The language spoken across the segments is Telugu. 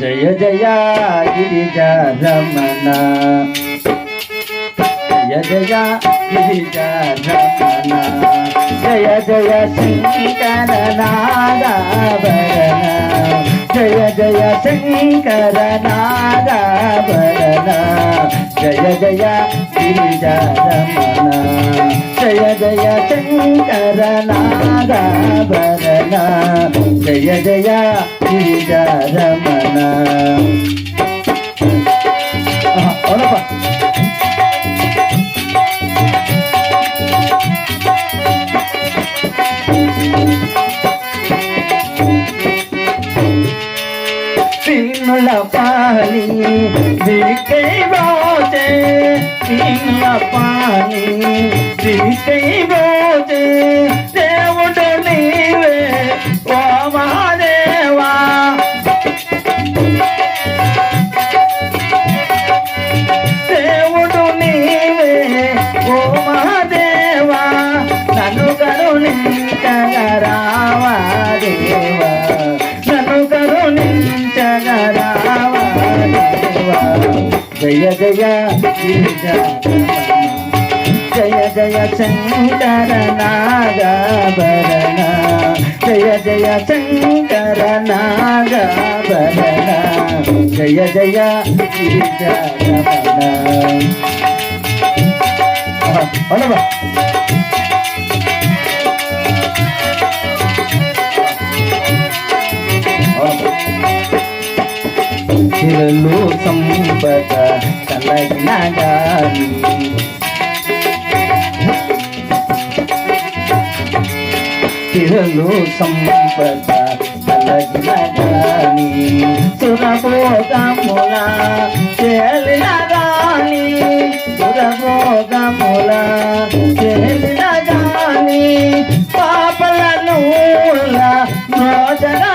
జయ జయ గిరిజ రమణ జయ జయ గిరిజ రమణ జయ జయ శంకర నాగాభరణ జయ జయ శంకర నాగాభరణ జయ జయ గిరిజ రమణ జయ జయ శంకర నాగాభరణ జయ జయ గిరిజ రమణ అవునప్పా పిన్నుల పాలి దికై బోతే పిన్నుల పాలి ఓ మహాదేవా నన్ను కరుణించగరావా దేవా నన్ను కరుణించగరావా జయ జయ గిరిజ జయ జయ శంకర నాగభరణ జయ జయ శంకర నాగభరణ జయ జయ గిరిజ చిరలు సంపద కలగిన గాని చిరలు సంపద కలగిన సురభోగముల చేలిన గాని సురభోగముల చేలిన గాని పాపలను మోచగలేని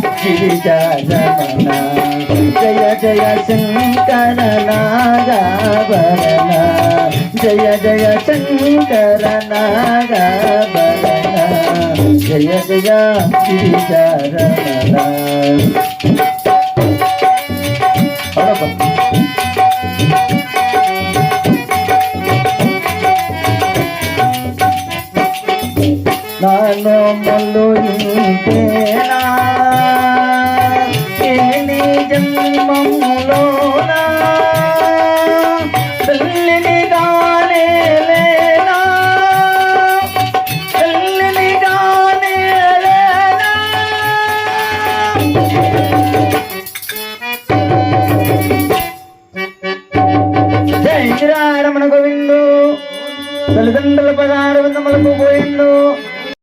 జయ గిరిజ రమణ జయ జయ శంకర నాగాభరణ జయ జయ శంకర నాగాభరణ జయ జయ గిరిజ రమణ అవునప్పా. ನಾನು ಮಲ್ಲು ಇಂತೇನಾ ఏని తల్లిని గానే లేనా? తల్లిని గానే లేనా? గోవిందు. తల్లిదండ్రుల పదార్థములకు పోయిండు.